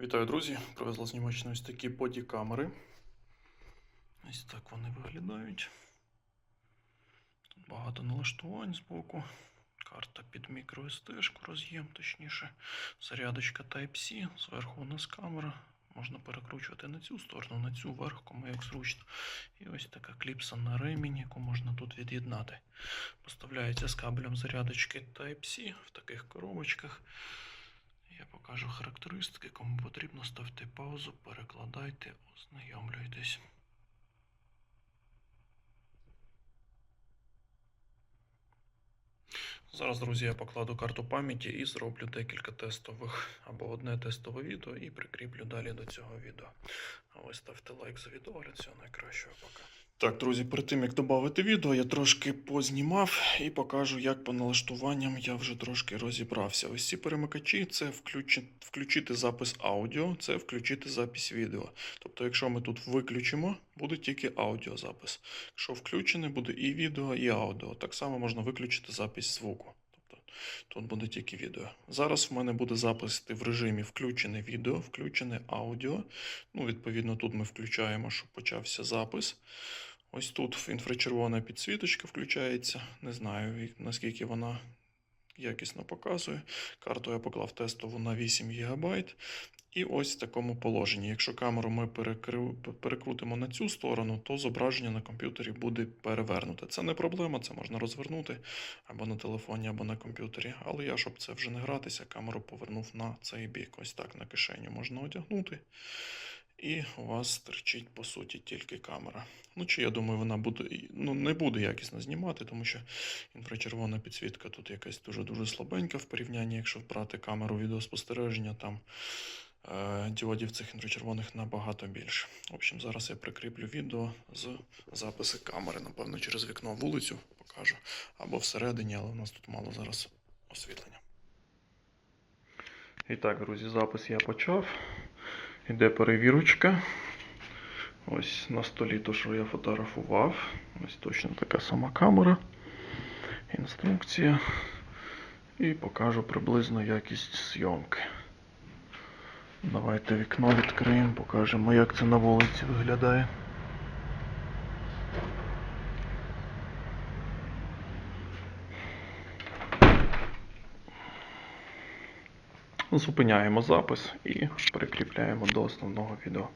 Вітаю, друзі! Привезла з Німеччини ось такі бодікамери. Ось так вони виглядають. Тут багато налаштувань збоку. Карта під microSD, роз'єм, точніше. Зарядочка Type-C. Зверху у нас камера. Можна перекручувати на цю сторону, на цю вверх, кому як зручно. І ось така кліпса на ремінь, яку можна тут від'єднати. Поставляється з кабелем зарядочки Type-C в таких коробочках. Я покажу характеристики. Кому потрібно, ставте паузу, перекладайте, ознайомлюйтесь. Зараз, друзі, я покладу карту пам'яті і зроблю декілька тестових або одне тестове відео і прикріплю далі до цього відео. Ви ставте лайк за відео, всього найкращого пока. Так, друзі, перед тим як додати відео, я трошки познімав і покажу, як по налаштуванням я вже трошки розібрався. Ось ці перемикачі це включи, включити запис аудіо, це включити запис відео. Тобто, якщо ми тут виключимо, буде тільки аудіозапис. Якщо включене, буде і відео, і аудіо. Так само можна виключити запис звуку. Тут буде тільки відео. Зараз в мене буде запис в режимі включене відео, включене аудіо. Ну, відповідно, тут ми включаємо, щоб почався запис. Ось тут інфрачервона підсвіточка включається. Не знаю, наскільки вона якісно показує. Карту я поклав тестову на 8 ГБ. І ось в такому положенні. Якщо камеру ми перекрутимо на цю сторону, то зображення на комп'ютері буде перевернуте. Це не проблема, це можна розвернути або на телефоні, або на комп'ютері. Але я, щоб це вже не гратися, камеру повернув на цей бік. Ось так на кишеню можна одягнути. І у вас терчить, по суті, тільки камера. Ну, чи я думаю, вона буде, ну, не буде якісно знімати, тому що інфрачервона підсвітка тут якась дуже-дуже слабенька в порівнянні, якщо брати камеру відеоспостереження, там діодів цих інфрачервоних набагато більше. В общем, зараз я прикріплю відео з записи камери. Напевно, через вікно вулицю покажу. Або всередині, але у нас тут мало зараз освітлення. І так, друзі, запис я почав. Іде перевірочка. Ось на столі то, що я фотографував. Ось точно така сама камера. Інструкція. І покажу приблизно якість зйомки. Давайте вікно відкриємо, покажемо, як це на вулиці виглядає. Зупиняємо запис і прикріпляємо до основного відео.